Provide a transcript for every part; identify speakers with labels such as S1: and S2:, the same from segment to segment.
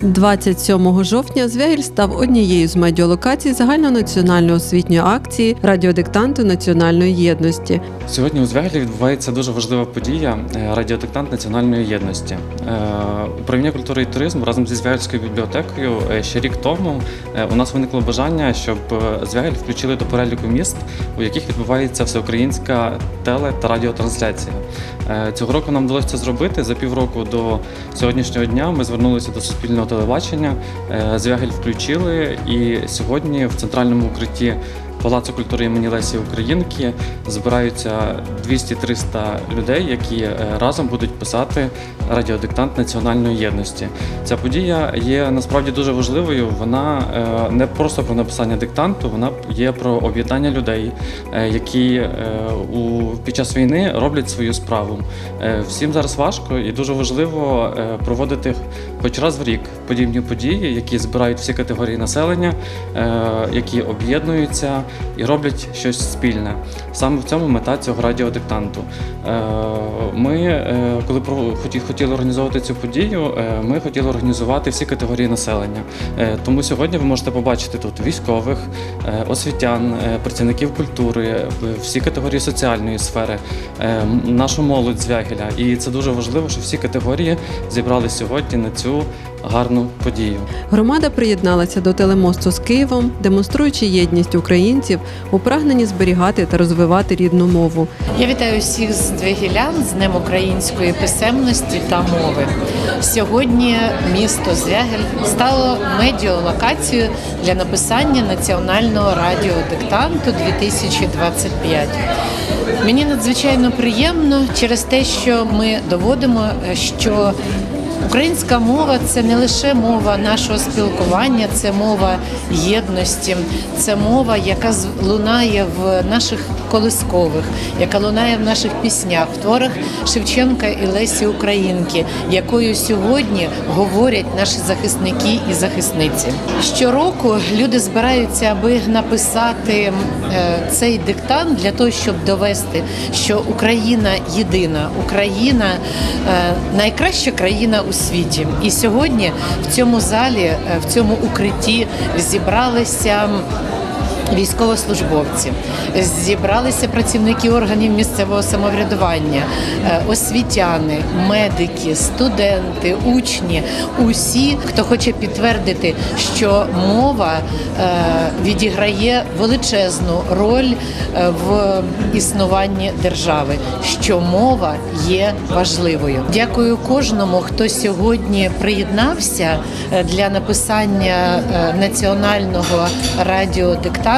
S1: 27 жовтня Звягіль став однією з медіалокацій загальнонаціональної освітньої акції радіодиктанту національної єдності.
S2: Сьогодні у Звягелі відбувається дуже важлива подія е, радіодиктант національної єдності. Е, Управління культури і туризму разом зі Звягельською бібліотекою е, ще рік тому у нас виникло бажання, щоб Звягель включили до переліку міст, у яких відбувається всеукраїнська теле та радіотрансляція. Е, Цього року нам вдалося це зробити. За півроку до сьогоднішнього дня ми звернулися до суспільного телебачення. е, Звягель включили, і сьогодні в центральному укритті Палацу культури імені Лесі Українки збираються 200-300 людей, які е, разом будуть писати радіодиктант національної єдності. Ця подія є насправді дуже важливою. Вона е, не просто про написання диктанту, вона є про об'єднання людей, е, які у під час війни роблять свою справу. Всім зараз важко і дуже важливо проводити хоч раз в рік подібні події, які збирають всі категорії населення, які об'єднуються і роблять щось спільне. Саме в цьому мета цього радіодиктанту. Е, Ми, е, коли хотіли організовувати цю подію, е, ми хотіли організувати всі категорії населення. Тому сьогодні ви можете побачити тут військових, освітян, працівників культури, всі категорії соціальної сфери, нашу молодь з Вягеля. І це дуже важливо, що всі категорії зібрали сьогодні на цю гарну подію.
S1: Громада приєдналася до телемосту з Києвом, демонструючи єдність українців у прагненні зберігати та розвивати рідну мову.
S3: Я вітаю всіх з Двигілян з Днем української писемності та мови. Сьогодні місто Звягель стало медіалокацією для написання національного радіодиктанту 2025. Мені надзвичайно приємно через те, що ми доводимо, що Українська мова це не лише мова нашого спілкування, це мова єдності, це мова, яка лунає в наших колискових, яка лунає в наших піснях, в творах Шевченка і Лесі Українки, якою сьогодні говорять наші захисники і захисниці. Щороку люди збираються, аби написати е, цей диктант для того, щоб довести, що Україна єдина, Україна е, найкраща країна у світі. І сьогодні в цьому залі, е, в цьому укритті зібралися. Військовослужбовці зібралися працівники органів місцевого самоврядування, е, освітяни, медики, студенти, учні усі, хто хоче підтвердити, що мова е, відіграє величезну роль е, в існуванні держави, що мова є важливою. Дякую кожному, хто сьогодні приєднався для написання національного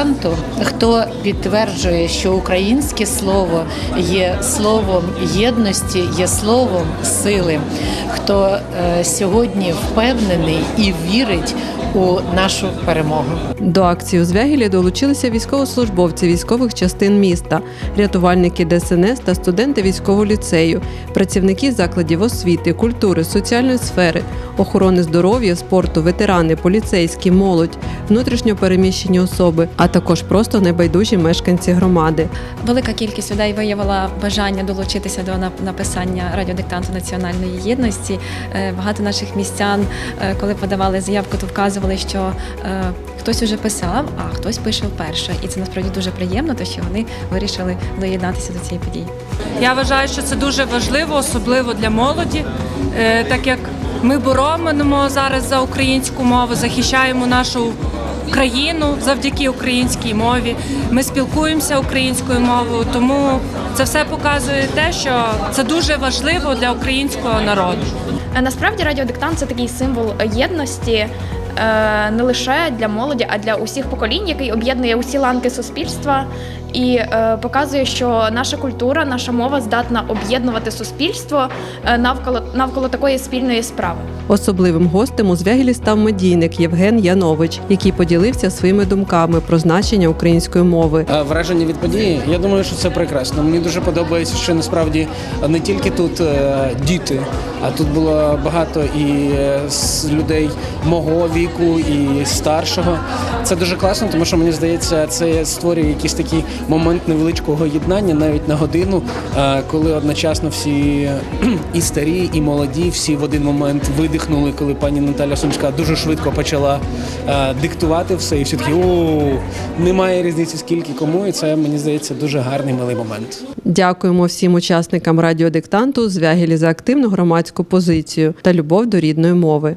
S3: радіодиктанту, хто підтверджує, що українське слово є словом єдності, є словом сили, хто е, сьогодні впевнений і вірить у нашу перемогу.
S1: До акції у Звягілі долучилися військовослужбовці військових частин міста, рятувальники ДСНС та студенти військового ліцею, працівники закладів освіти, культури, соціальної сфери, охорони здоров'я, спорту, ветерани, поліцейські, молодь, внутрішньо переміщені особи, а також просто небайдужі мешканці громади.
S4: Велика кількість людей виявила бажання долучитися до написання радіодиктанту національної єдності. Е, Багато наших містян, е, коли подавали заявку, то вказували, що е, хтось уже писав, а хтось пише вперше. І це насправді дуже приємно, то що вони вирішили доєднатися до цієї події.
S5: Я вважаю, що це дуже важливо, особливо для молоді, е, так як ми боронимо зараз за українську мову, захищаємо нашу країну завдяки українській мові. Ми спілкуємося українською мовою, тому це все показує те, що це дуже важливо для українського народу.
S6: Е, Насправді радіодиктант це такий символ єдності не лише для молоді, а для усіх поколінь, який об'єднує усі ланки суспільства і е, показує, що наша культура, наша мова здатна об'єднувати суспільство е, навколо навколо такої спільної справи.
S1: Особливим гостем у Звягілі став медійник Євген Янович, який поділився своїми думками про значення української мови.
S7: Е, Враження від події, я думаю, що це прекрасно. Мені дуже подобається, що насправді не тільки тут е, діти, а тут було багато і е, з людей мого віку, і старшого. Це дуже класно, тому що мені здається, це створює якийсь такий момент невеличкого єднання, навіть на годину, коли одночасно всі і старі, і молоді. Всі в один момент видихнули, коли пані Наталя Сумська дуже швидко почала е, диктувати все, і всі такі о, немає різниці, скільки кому. І це мені здається дуже гарний милий момент.
S1: Дякуємо всім учасникам радіодиктанту Звягілі за активну громадську позицію та любов до рідної мови.